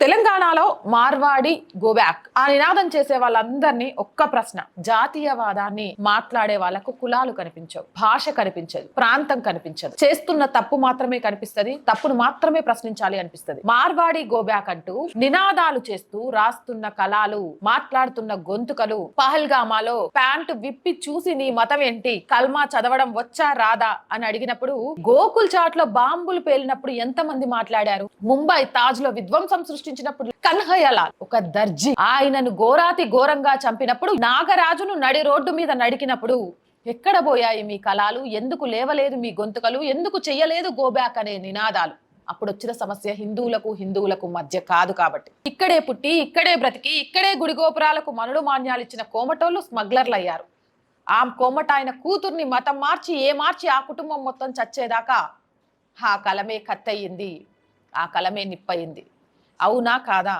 తెలంగాణలో మార్వాడి గోబ్యాక్. ఆ నినాదం చేసే వాళ్ళందరినీ ఒక్క ప్రశ్న. జాతీయవాదాన్ని మాట్లాడే వాళ్ళకు కులాలు కనిపించవు భాష కనిపించదు ప్రాంతం కనిపించదు. చేస్తున్న తప్పు మాత్రమే కనిపిస్తది తప్పును మాత్రమే ప్రశ్నించాలి అనిపిస్తది. మార్వాడి గోబ్యాక్ అంటూ నినాదాలు చేస్తూ రాస్తున్న కళాలు మాట్లాడుతున్న గొంతుకలు పహల్గామాలో ప్యాంటు విప్పి చూసి నీ మతం ఏంటి? కల్మా చదవడం వచ్చా రాదా? అని అడిగినప్పుడు గోకుల్ చాట్లో బాంబులు పేలినప్పుడు ఎంత మంది మాట్లాడారు? ముంబై తాజ్లో విధ్వంసం సృష్టించినప్పుడు కన్హయ్యలాల్ ఒక దర్జీ. ఆయనను ఘోరాతి ఘోరంగా చంపినప్పుడు నాగరాజును నడి రోడ్డు మీద నడికినప్పుడు ఎక్కడ పోయాయి మీ కళాలు? ఎందుకు లేవలేదు మీ గొంతుకలు? ఎందుకు చెయ్యలేదు గోబ్యాక్ అనే నినాదాలు? అప్పుడు వచ్చిన సమస్య హిందువులకు హిందువులకు మధ్య కాదు కాబట్టి. ఇక్కడే పుట్టి ఇక్కడే బ్రతికి ఇక్కడే గుడి గోపురాలకు మనుడు మాన్యాలు ఇచ్చిన కోమటోళ్ళు స్మగ్లర్లు అయ్యారు ఆ కోమట ఆయన కూతుర్ని మతం మార్చి ఏ మార్చి ఆ కుటుంబం మొత్తం చచ్చేదాకా ఆ కలమే కత్తయింది ఆ కలమే నిప్పయింది. అవునా కాదా?